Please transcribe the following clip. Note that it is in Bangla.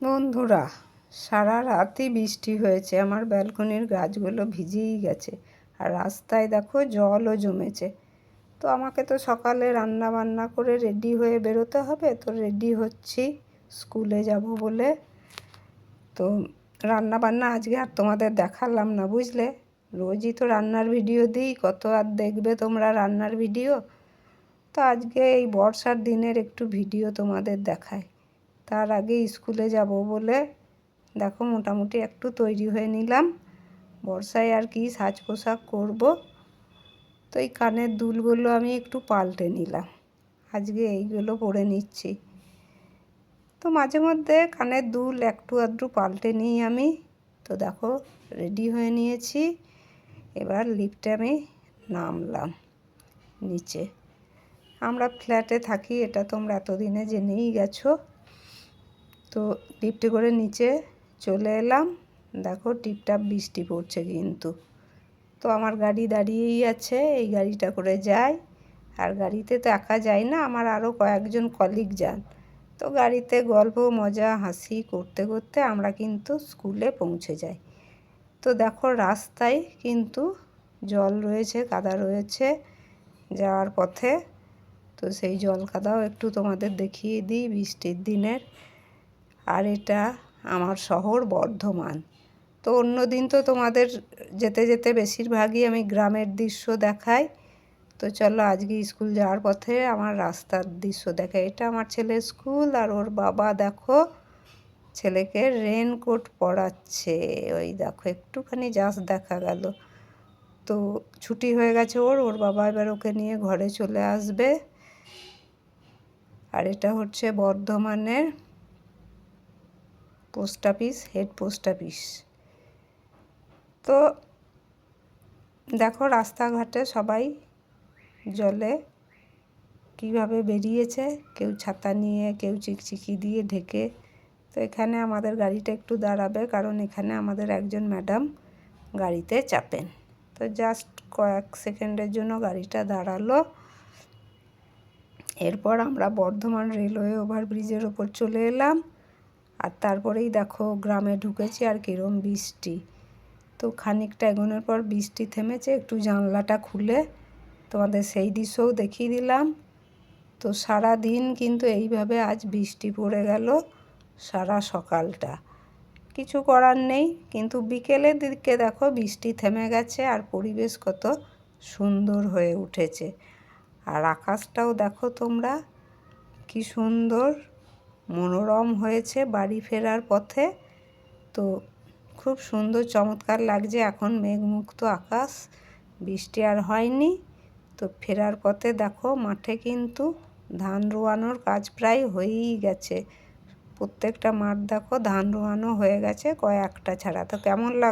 বন্ধুরা, সারা রাতই বৃষ্টি হয়েছে। আমার ব্যালকনির গাছগুলো ভিজেই গেছে আর রাস্তায় দেখো জলও জমেছে। তো আমাকে তো সকালে রান্না বান্না করে রেডি হয়ে বেরোতে হবে। তো রেডি হচ্ছি, স্কুলে যাব বলে। তো রান্না বান্না আজকে আর তোমাদের দেখালাম না, বুঝলে? রোজই তো রান্নার ভিডিও দিই, কত আর দেখবে তোমরা রান্নার ভিডিও? তো আজকে এই বর্ষার দিনের একটু ভিডিও তোমাদের দেখায় তার আগে স্কুলে যাব বলে দেখো মোটামুটি একটু তৈরি হয়ে নিলাম। বর্ষায় আর কি সাজ পোশাক করব। তো এই কানের দুলগুলো আমি একটু পাল্টে নিলাম। আজকে এইগুলো পরে নিচ্ছি। তো মাঝে মধ্যে কানের দুল একটু আধটু পাল্টে নিই আমি। তো দেখো রেডি হয়ে নিয়েছি। এবার লিফটে আমি নামলাম নিচে। আমরা ফ্ল্যাটে থাকি, এটা তোমরা এতদিনে জেনেই গেছো। তো লিফটে করে নিচে চলে এলাম। দেখো টিপটাপ বৃষ্টি পড়ছে কিন্তু। তো আমার গাড়ি দাঁড়িয়েই আছে, এই গাড়িটা করে যাই। আর গাড়িতে তো একা যায় না, আমার আরও কয়েকজন কলিগ যান। তো গাড়িতে গল্প, মজা, হাসি করতে করতে আমরা কিন্তু স্কুলে পৌঁছে যাই। তো দেখো রাস্তায় কিন্তু জল রয়েছে, কাদা রয়েছে যাওয়ার পথে। তো সেই জল কাদাও একটু তোমাদের দেখিয়ে দিই বৃষ্টির দিনের। আর এটা আমার শহর বর্ধমান। তো অন্য দিন তো তোমাদের যেতে যেতে বেশিরভাগই আমি গ্রামের দৃশ্য দেখাই। তো চলো আজকে স্কুল যাওয়ার পথে আমার রাস্তার দৃশ্য দেখাই। এটা আমার ছেলে স্কুল আর ওর বাবা দেখো, ছেলেকে রেনকোট পরাচ্ছে। ওই দেখো, একটুখানি জাস দেখা গেল। তো ছুটি হয়ে গেছে ওর ওর বাবা এবার ওকে নিয়ে ঘরে চলে আসবে। আর এটা হচ্ছে বর্ধমানের post office, head post office. তো দেখো রাস্তাঘাটে সবাই জলে কীভাবে বেরিয়েছে, কেউ ছাতা নিয়ে, কেউ চিকচিকি দিয়ে ঢেকে। তো এখানে আমাদের গাড়িটা একটু দাঁড়াবে, কারণ এখানে আমাদের একজন ম্যাডাম গাড়িতে চাপেন। তো জাস্ট কয়েক সেকেন্ডের জন্য গাড়িটা দাঁড়াল। এরপর আমরা বর্ধমান রেলওয়ে ওভারব্রিজের ওপর চলে এলাম। আর তারপরেই দেখো গ্রামে ঢুকেছি আর কীরম বৃষ্টি। তো খানিকটা এগোনোর পর বৃষ্টি থেমেছে, একটু জানলাটা খুলে তোমাদের সেই দৃশ্যও দেখিয়ে দিলাম। তো সারা দিন কিন্তু এইভাবে আজ বৃষ্টি পড়ে গেল, সারা সকালটা। কিছু করার নেই, কিন্তু বিকেলের দিকে দেখো বৃষ্টি থেমে গেছে আর পরিবেশ কত সুন্দর হয়ে উঠেছে। আর আকাশটাও দেখো তোমরা, কি সুন্দর। মনোরম হয়েছে বাড়ি ফেরার পথে। তো খুব সুন্দর, চমৎকার লাগছে। এখন মেঘমুক্ত আকাশ, বৃষ্টি আর হয়নি। তো ফেরার পথে দেখো, মাঠে কিন্তু ধান রোয়ানোর কাজ প্রায় হয়েই গেছে। প্রত্যেকটা মাঠ দেখো, ধান রোয়ানো হয়ে গেছে কয়েকটা ছাড়া। তো কেমন লাগ